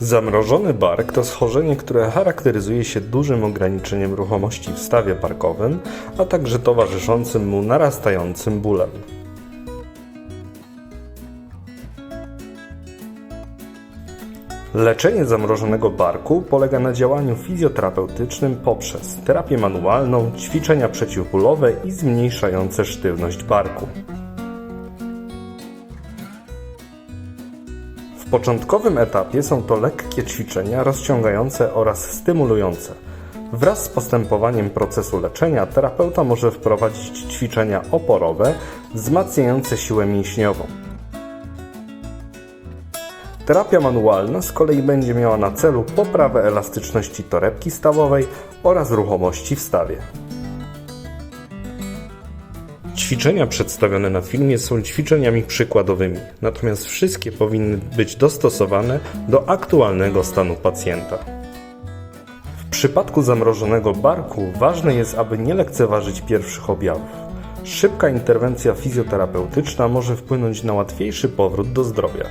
Zamrożony bark to schorzenie, które charakteryzuje się dużym ograniczeniem ruchomości w stawie barkowym, a także towarzyszącym mu narastającym bólem. Leczenie zamrożonego barku polega na działaniu fizjoterapeutycznym poprzez terapię manualną, ćwiczenia przeciwbólowe i zmniejszające sztywność barku. Początkowym etapie są to lekkie ćwiczenia rozciągające oraz stymulujące. Wraz z postępowaniem procesu leczenia terapeuta może wprowadzić ćwiczenia oporowe wzmacniające siłę mięśniową. Terapia manualna z kolei będzie miała na celu poprawę elastyczności torebki stawowej oraz ruchomości w stawie. Ćwiczenia przedstawione na filmie są ćwiczeniami przykładowymi, natomiast wszystkie powinny być dostosowane do aktualnego stanu pacjenta. W przypadku zamrożonego barku ważne jest, aby nie lekceważyć pierwszych objawów. Szybka interwencja fizjoterapeutyczna może wpłynąć na łatwiejszy powrót do zdrowia.